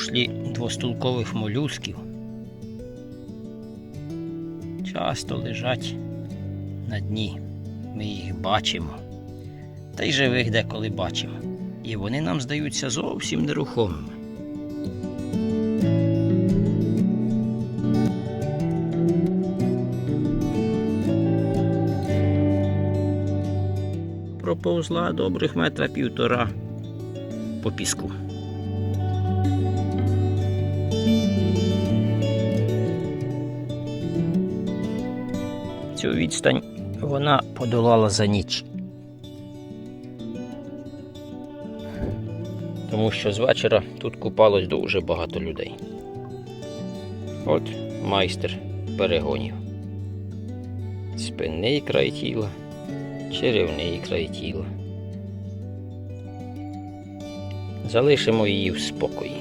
мушлі двостулкових молюсків часто лежать на дні. Ми їх бачимо. Та й живих деколи бачимо. І вони нам здаються зовсім нерухомими. Проповзла добрих метра півтора по піску. Цю відстань вона подолала за ніч. Тому що з вечора тут купалось дуже багато людей. От майстер перегонів. Спинний край тіла, черевний край тіла. Залишимо її в спокої.